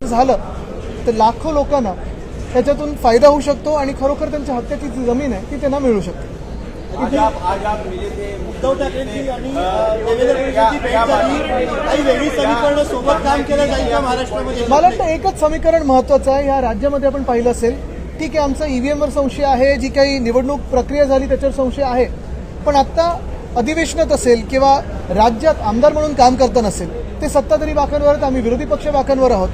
झालं तर लाखो लोकांना त्याच्यातून फायदा होऊ शकतो आणि खरोखर त्यांच्या हक्काची जी जमीन आहे ती त्यांना मिळू शकते. उद्धव ठाकरेंची आणि देवेंद्र काही वेगळी समीकरणं सोबत काम केलं जाईल का महाराष्ट्रामध्ये? मला वाटतं एकच समीकरण महत्वाचं आहे ह्या राज्यामध्ये आपण पाहिलं असेल ठीक आहे आमचा ईव्हीएमवर संशय आहे जी काही निवडणूक प्रक्रिया झाली त्याच्यावर संशय आहे पण आत्ता अधिवेशनात असेल किंवा राज्यात आमदार म्हणून काम करताना असेल ते सत्ताधारी बाकांवर आहेत, आम्ही विरोधी पक्ष बाकांवर आहोत.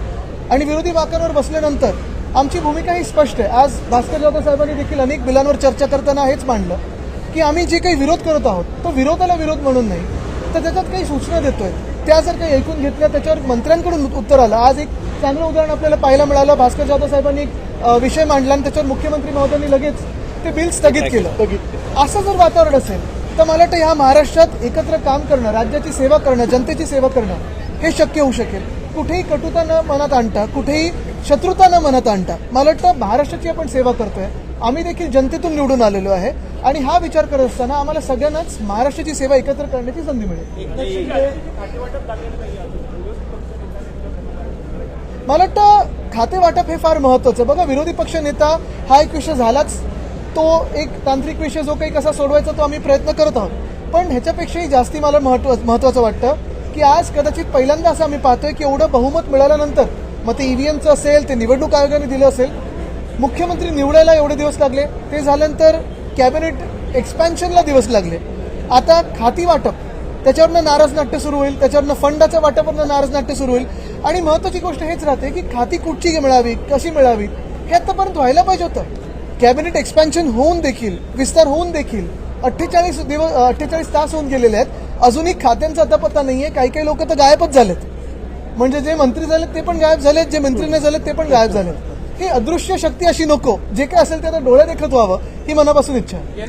आणि विरोधी बाकांवर बसल्यानंतर आमची भूमिका ही स्पष्ट आहे. आज भास्कर जाधव साहेबांनी देखील अनेक बिलांवर चर्चा करताना हेच मांडलं की आम्ही जे काही विरोध करत आहोत तो विरोधाला विरोध म्हणून नाही तर त्याच्यात काही सूचना देतोय. त्या जर काही ऐकून घेतल्या त्याच्यावर मंत्र्यांकडून उत्तर आलं. आज एक चांगलं उदाहरण आपल्याला पाहायला मिळालं. भास्कर जाधव साहेबांनी एक विषय मांडला आणि त्याच्यावर मुख्यमंत्री महोदयांनी लगेच ते बिल स्थगित केलं. असं जर वातावरण असेल तर मला वाटतं ह्या महाराष्ट्रात एकत्र काम करणं राज्याची सेवा करणं जनतेची सेवा करणं हे शक्य होऊ शकेल. कुठेही कटुता न मनात आणता कुठेही शत्रुता न मनात आणता मला वाटतं महाराष्ट्राची आपण सेवा करतोय. आम्ही देखील जनतेतून निवडून आलेलो आहे. आणि हा विचार करत असताना आम्हाला सगळ्यांनाच महाराष्ट्राची सेवा एकत्र करण्याची संधी मिळेल. मला वाटतं खाते वाटप हे फार महत्वाचं बघा विरोधी पक्ष नेता हा एक विषय झालाच. तो एक तांत्रिक विषय जो काही कसा सोडवायचा तो आम्ही प्रयत्न करत आहोत. पण ह्याच्यापेक्षाही जास्ती मला महत्त्व महत्वाचं वाटतं की आज कदाचित पहिल्यांदा असं आम्ही पाहतोय की एवढं बहुमत मिळाल्यानंतर मग ते ईव्हीएमचं असेल ते निवडणूक आयोगाने दिलं असेल मुख्यमंत्री निवडायला एवढे दिवस लागले ते झाल्यानंतर कॅबिनेट एक्सपॅन्शनला दिवस लागले. आता खाती वाटप त्याच्यावरनं नाराज नाट्य सुरू होईल त्याच्यावरनं फंडाच्या वाटपावरनं नाराज नाट्य सुरू होईल. आणि महत्वाची गोष्ट हेच राहते की खाती कुठची मिळावी कशी मिळावी हे आतापर्यंत व्हायला पाहिजे होतं. कॅबिनेट एक्सपॅन्शन होऊन देखील विस्तार होऊन देखील अठ्ठेचाळीस दिवस अठ्ठेचाळीस तास होऊन गेलेले आहेत. अजूनही खात्यांचा आता पत्ता नाहीये. काही काही लोक तर गायबच झालेत. म्हणजे जे मंत्री झालेत ते पण गायब झालेत जे मंत्री नाही झालेत ते पण गायब झालेत. ही अदृश्य शक्ती अशी नको. जे काय असेल ते आता डोळे देखत व्हावं ही मनापासून इच्छा आहे.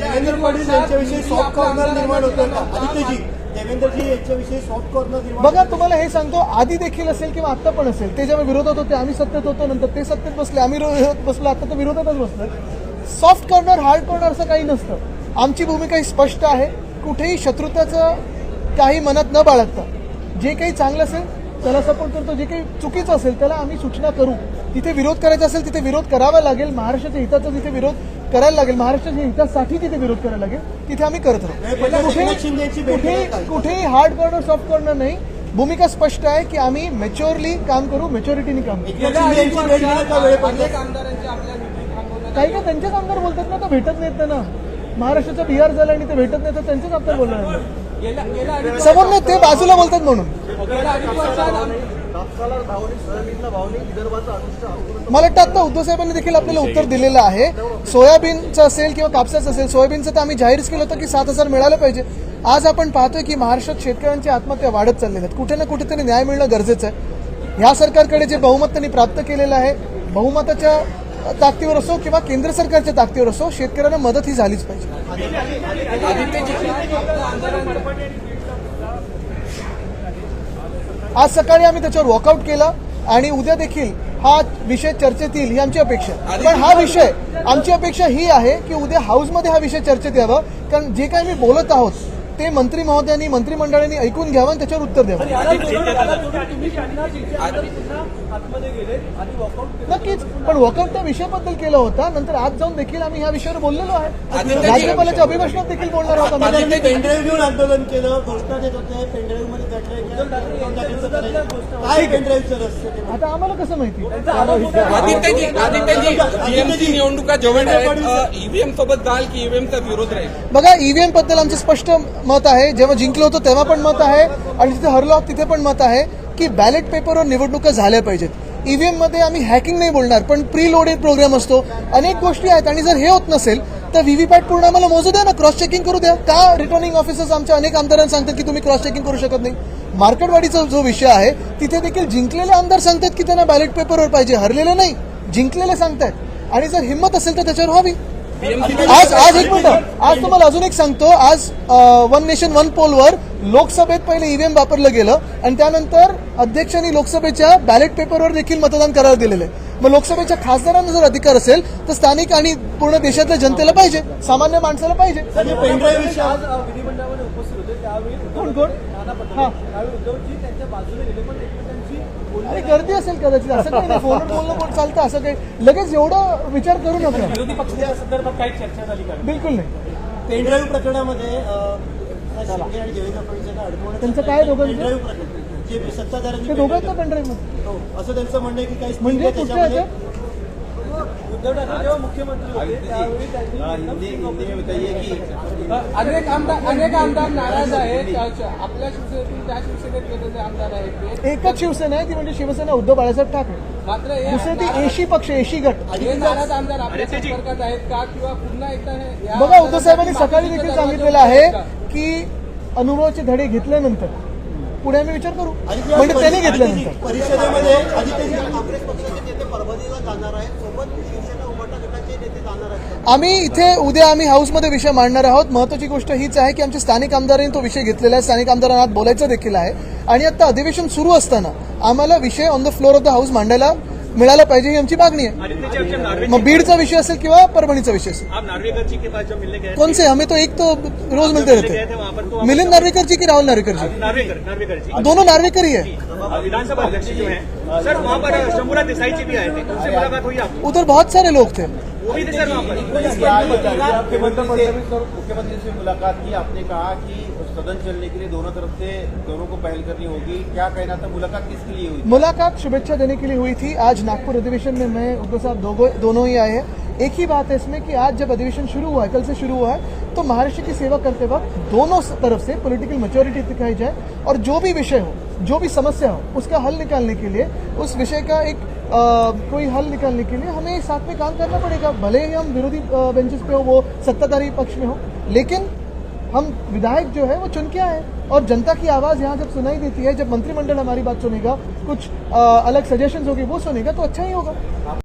बघा तुम्हाला हे सांगतो आधी देखील असेल किंवा आता पण असेल ते जेव्हा विरोधात होते आम्ही सत्तेत होतो नंतर ते सत्तेत बसले आम्ही बसलो आता तर विरोधातच बसलो सॉफ्ट कॉर्नर हार्ड कॉर्नर असं काही नसतं. आमची भूमिका ही स्पष्ट आहे. कुठेही शत्रुताचं काही मनात न बाळगता. जे काही चांगलं असेल त्याला सपोर्ट करतो. जे काही चुकीचं असेल त्याला आम्ही सूचना करू. तिथे विरोध करायचा असेल तिथे विरोध करावा लागेल. महाराष्ट्राच्या हिताचा जिथे विरोध करायला लागेल महाराष्ट्राच्या हितासाठी जिथे विरोध करायला लागेल तिथे आम्ही करत राहू. कुठेही हार्ड कॉर्नर सॉफ्ट कॉर्नर नाही. भूमिका स्पष्ट आहे की आम्ही मॅच्युअरली काम करू मॅच्युरिटीने काम करू. काही का त्यांचेच आमदार बोलतात ना तर भेटत नाहीत त्यांना. महाराष्ट्राचा बिहार झाला आणि ते भेटत नाही तर त्यांचेच आमदार बोलणार समोर नाही ते बाजूला बोलतात म्हणून. मला वाटतं आता उद्धव साहेबांनी देखील आपल्याला उत्तर दिलेलं आहे. सोयाबीनचं असेल किंवा कापसाचं असेल सोयाबीनचं तर आम्ही जाहीरच केलं होतं की सात हजार मिळालं पाहिजे. आज आपण पाहतोय की महाराष्ट्रात शेतकऱ्यांची आत्महत्या वाढत चाललेल्या आहेत. कुठे ना कुठेतरी न्याय मिळणं गरजेचं आहे. ह्या सरकारकडे जे बहुमत त्यांनी प्राप्त केलेलं आहे बहुमताच्या ताकदीवर असो किंवा केंद्र सरकारच्या ताकदीवर असो शेतकऱ्यांना मदत ही झालीच पाहिजे आज सकाळी आम्ही त्याच्यावर वॉकआउट केलं आणि उद्या देखील हा विषय चर्चेत येईल ही आमची अपेक्षा. पण हा विषय आमची अपेक्षा ही आहे की उद्या हाऊसमध्ये हा विषय चर्चेत यावा कारण जे काही मी बोलत आहोत ते मंत्री महोदयांनी मंत्रिमंडळाने ऐकून घ्यावं आणि त्याच्यावर उत्तर द्यावं. नक्कीच. पण वॉकआउट त्या विषयाबद्दल केलं होतं. नंतर आज जाऊन देखील आम्ही ह्या विषयावर बोललेलो आहे. राज्यपालाच्या अभिभाषणात देखील बोलणार आहोत पेनड्राईव्ह घेऊन आंदोलन केलं. घोषणा देत होते. पेनड्राईव्हमध्ये? आता आम्हाला कसं माहिती? निवडणुका ईव्हीएम सोबत जाल की ईव्हीएमचा विरोध राहील बघा ईव्हीएमबद्दल आमचं स्पष्ट मत आहे. जेव्हा जिंकलो होतो तेव्हा पण मत आहे. आणि जिथे हरलो तिथे पण मत आहे की बॅलेट पेपरवर निवडणुका झाल्या पाहिजेत. ईव्हीएममध्ये आम्ही हॅकिंग नाही बोलणार पण प्री लोडेड प्रोग्राम असतो. अनेक गोष्टी आहेत आणि जर हे होत नसेल तर व्हीव्हीपॅट पूर्ण आम्हाला मोजू द्या ना. क्रॉस चेकिंग करू द्या. का रिटर्निंग ऑफिसर्स आमच्या अनेक आमदारांना सांगतात की तुम्ही क्रॉस चेकिंग करू शकत नाही? मार्केटवाडीचा जो विषय आहे तिथे देखील जिंकलेले आमदार सांगतात की त्यांना बॅलेट पेपरवर पाहिजे. हरलेले नाही जिंकलेले सांगतात आणि जर हिंमत असेल तर त्याच्यावर व्हावी. आज आज एक मिनिट. आज तुम्हाला अजून एक सांगतो. आज वन नेशन वन पोलवर लोकसभेत पहिले ईव्हीएम वापरलं गेलं आणि त्यानंतर अध्यक्षांनी लोकसभेच्या बॅलेट पेपरवर देखील मतदान करायला दिलेलं आहे. मग लोकसभेच्या खासदारांना जर अधिकार असेल तर स्थानिक आणि पूर्ण देशातल्या जनतेला पाहिजे. सामान्य माणसाला पाहिजे. आणि पेनड्राईव्ह विषय आज विधिमंडळामध्ये उपस्थित होते त्यावेळी कोण कोण? अरे गर्दी असेल कदाचित असं काही नाही. फोनवर बोलणं पण चालतं असं काही. लगेच एवढा विचार करू नका. विरोधी पक्षाच्या संदर्भात काही चर्चा झाली का? बिलकुल नाही. पेनड्राईव्ह प्रकरणामध्ये शिंदे आणि देवेंद्र फडणवीस त्यांचं काय दोघांचं? पेनड्राईव्ह प्रकरण जे सत्ताधाऱ्यांनी ते दोघं आहेत ना हो, असं त्यांचं म्हणणं आहे की काही म्हणजे त्याच्यामध्ये? उद्धव ठाकरे जेव्हा मुख्यमंत्री होते त्यावेळी त्यांनी हिंदी हिंदी में बताइए की अनेक आमदार अनेक आमदार नाराज आहेत आपल्या शिवसेनेतून त्या शिवसेनेत गेलेले आमदार आहेत ते एकच शिवसेना आहे ती म्हणजे शिवसेना उद्धव बाळासाहेब ठाकरे. मात्र हे दुसरे ती नाराज- एशी पक्ष एशी गट. हे नाराज आमदार आपल्या संपर्कात आहेत का? किंवा पुन्हा एकदा हे- या बघा उद्धव साहेबांनी सकाळी देखील सांगितलेलं आहे का? अनुभवाचे धडे घेतल्यानंतर पुढे आम्ही विचार करू. म्हणजे त्यांनी घेतल्यानंतर. परिषदेमध्ये आदित्यजी काँग्रेस पक्षाचे नेते परभणीला जाणार आहेत. सोबत शिवसेना उभाटा गटाचे नेते जाणार आहेत. आम्ही इथे उद्या आम्ही हाऊसमध्ये विषय मांडणार आहोत. महत्वाची गोष्ट हीच आहे की आमच्या स्थानिक आमदारांनी तो विषय घेतलेला आहे. स्थानिक आमदारांना बोलायचं देखील आहे. आणि आता अधिवेशन सुरू असताना आम्हाला विषय on the floor of the house मांडायला मिळाला पाहिजे ही आमची मागणी आहे. मग बीडचा विषय असेल किंवा परभणीचा विषय असेल? आप नार्वेकर जी के पास जब मिलने गए? कौन से हमें तो एक तो रोज मिलते रहते. मिलिंद नार्वेकर जी की राहुल नार्वेकर जी नार्वेकर नार्वेकर जी दोनों नार्वेकर ही है विधानसभा अध्यक्ष जो है सर वहाँ पर शंभुरा देसाई जी भी आए थे उनसे मुलाकात हुई आपकी उधर बहुत सारे लोग थे। वो भी थे सर वहाँ पर? मुख्यमंत्री से मुख्यमंत्री से मुलाकात की आपने कहा कि सदन चलने के लिए दोनों तरफ़ से दोनों को पहल करनी होगी। क्या कहना था? मुलाकात किसके लिए हुई मुलाकात शुभेच्छा देने के लिए हुई थी। आज नागपुर अधिवेशन में मैं साहब दोगो- दोनों ही आए हैं। एक ही बात है इसमें कि आज जब अधिवेशन शुरू हुआ है कल से शुरू हुआ है तो महाराष्ट्र की सेवा करते वक्त दोनों तरफ़ से पॉलिटिकल मेच्योरिटी दिखाई जाए और जो भी विषय हो जो भी समस्या हो उसका हल निकालने के लिए उस विषय का एक आ, कोई हल निकालने के लिए हमें साथ में काम करना पड़ेगा। भले ही हम विरोधी बेंचेस पे हो वो सत्ताधारी पक्ष में हो लेकिन हम विधायक जो है वो चुन के आए और जनता की आवाज़ यहाँ जब सुनाई देती है जब मंत्रिमंडल हमारी बात सुनेगा कुछ आ, अलग सजेशन होगी वो सुनेगा तो अच्छा ही होगा।